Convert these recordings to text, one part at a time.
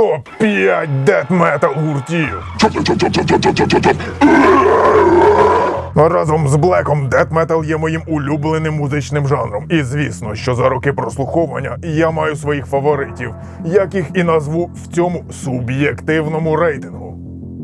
Топ-5 дет-метал гуртів. Разом з Блеком дет-метал є моїм улюбленим музичним жанром. І звісно, що за роки прослуховування я маю своїх фаворитів, як їх і назву в цьому суб'єктивному рейтингу.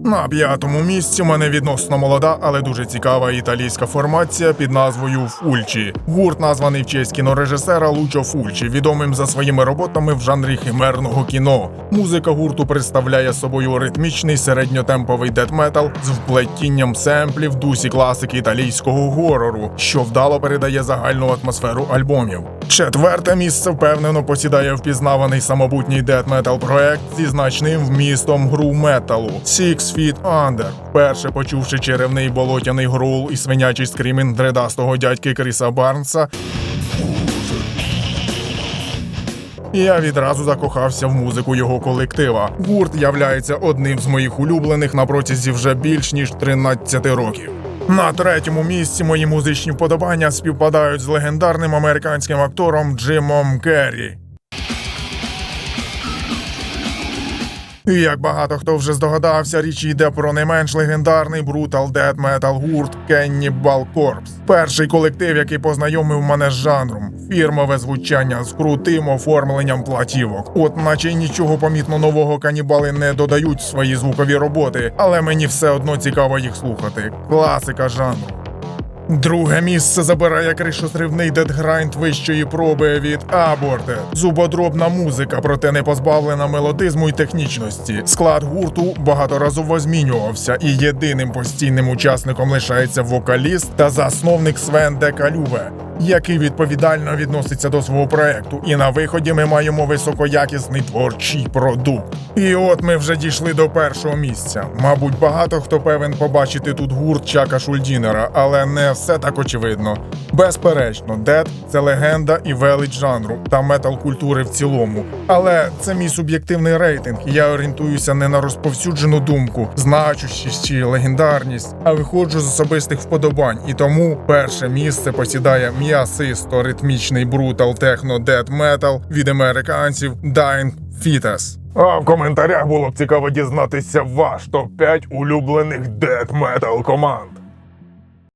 На п'ятому місці мене відносно молода, але дуже цікава італійська формація під назвою Фульчі. Гурт названий в честь кінорежисера Лучо Фульчі, відомим за своїми роботами в жанрі химерного кіно. Музика гурту представляє собою ритмічний середньотемповий дет-метал з вплетінням семплів дусі класики італійського горору, що вдало передає загальну атмосферу альбомів. Четверте місце впевнено посідає впізнаваний самобутній дет-метал проект зі значним вмістом гру металу Six Feet Under. Вперше почувши черевний болотяний грул і свинячий скрімін дредастого дядьки Кріса Барнса, я відразу закохався в музику його колектива. Гурт являється одним з моїх улюблених на протязі вже більш ніж 13 років. На третьому місці мої музичні вподобання співпадають з легендарним американським актором Джимом Керрі. І як багато хто вже здогадався, річ йде про не менш легендарний брутал дед метал гурт Cannibal Corpse. Перший колектив, який познайомив мене з жанром, фірмове звучання з крутим оформленням платівок. От, наче нічого помітно нового канібали не додають в свої звукові роботи, але мені все одно цікаво їх слухати. Класика жанру. Друге місце забирає кришозривний дедграйнд вищої проби від Aborted. Зубодробна музика, проте не позбавлена мелодизму і технічності. Склад гурту багаторазово змінювався, і єдиним постійним учасником лишається вокаліст та засновник Свен Декалюве, який відповідально відноситься до свого проекту. І на виході ми маємо високоякісний творчий продукт. І от ми вже дійшли до першого місця. Мабуть, багато хто певен побачити тут гурт Чака Шульдінера, але не все так очевидно. Безперечно, Дед це легенда і велич жанру та метал культури в цілому. Але це мій суб'єктивний рейтинг. і Я орієнтуюся не на розповсюджену думку, значущість чи легендарність, а виходжу з особистих вподобань. І тому перше місце посідає м'ясисто ритмічний брутал техно дед метал від американців Dying Fetus. А в коментарях було б цікаво дізнатися ваш топ-5 улюблених дед метал команд.